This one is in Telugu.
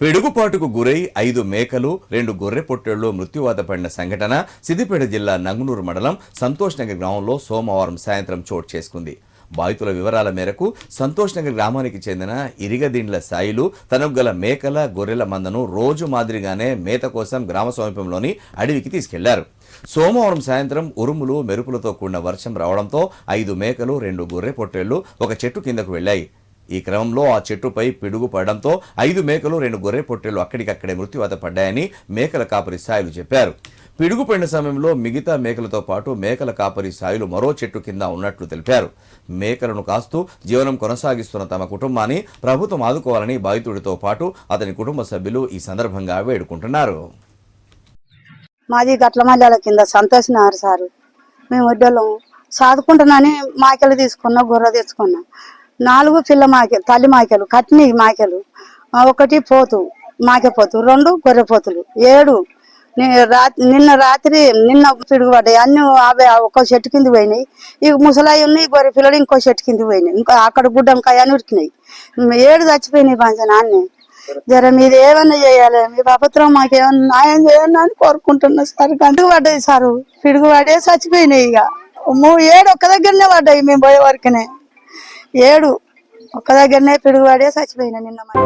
పిడుగుపాటుకు గురై ఐదు మేకలు రెండు గొర్రె పొట్టేళ్ళు మృత్యువాత పడిన సంఘటన సిద్దిపేట జిల్లా నంగునూరు మండలం సంతోష్ నగర్ గ్రామంలో సోమవారం సాయంత్రం చోటు చేసుకుంది. బాధితుల వివరాల మేరకు సంతోష్ నగర్ గ్రామానికి చెందిన ఇరిగదిండ్ల సాయిలు తనకు గల మేకల గొర్రెల మందను రోజు మాదిరిగానే మేత కోసం గ్రామ సమీపంలోని అడవికి తీసుకెళ్ళారు. సోమవారం సాయంత్రం ఉరుములు మెరుపులతో కూడిన వర్షం రావడంతో ఐదు మేకలు రెండు గొర్రె పొట్టేళ్ళు ఒక చెట్టు కిందకు వెళ్ళాయి ఈ క్రమంలో ఆ చెట్టుపై పిడుగు పడడంతో ఐదు మేకలు రెండు గొర్రె పొట్టేలు అక్కడికక్కడే మృత్యువాత పడ్డాయని మేకల కాపరి సాయిలు చెప్పారు. పిడుగు పడిన సమయంలో మిగతా మేకలతో పాటు మేకల కాపరి సాయిలు మరో చెట్టు కింద ఉన్నట్లు తెలిపారు. మేకలను కాస్తూ జీవనం కొనసాగిస్తున్న తమ కుటుంబాన్ని ప్రభుత్వం ఆదుకోవాలని బాధితుడితో పాటు అతని కుటుంబ సభ్యులు ఈ సందర్భంగా వేడుకుంటున్నారు. మాది గట్ల మల్లెల కింద సంతోష్ నారు సారు. మేము వడ్డలం సాదుకుంటున్నాని మాకెళ్ళి తీసుకున్నా గొర్రె తెచ్చుకున్నా. నాలుగు పిల్ల మాకే తల్లి మాకెలు కట్ని మాకెలు. ఒకటి పోతు మాకెపోతు రెండు గొర్రెపోతులు ఏడు నిన్న రాత్రి నిన్న పిడుగుపడ్డాయి అన్ని అవే ఒక్కో చెట్టు కింద పోయినాయి. ఇక ముసలాయి ఉన్నాయి గొర్రె పిల్లలు ఇంకో చెట్టు కింద పోయినాయి. ఇంకా అక్కడ గుడ్డంకాయ అని ఉరికినాయి. ఏడు చచ్చిపోయినాయి పంచ నాన్నే. జర మీరు ఏమన్నా చేయాలి? మీ ప్రభుత్వం మాకేమన్నా న్యాయం చేయాలని అని కోరుకుంటున్నా సార్. అందుకు పడ్డాయి సారు. పిడుగు పడే చచ్చిపోయినాయి ఇక. మూ- ఏడు ఒక్క దగ్గరనే పడ్డాయి మేము పోయే వరకునే. ఏడు. ఒక్క దగ్గరనే పిడుగువాడే చచ్చిపోయిన నిన్న మరి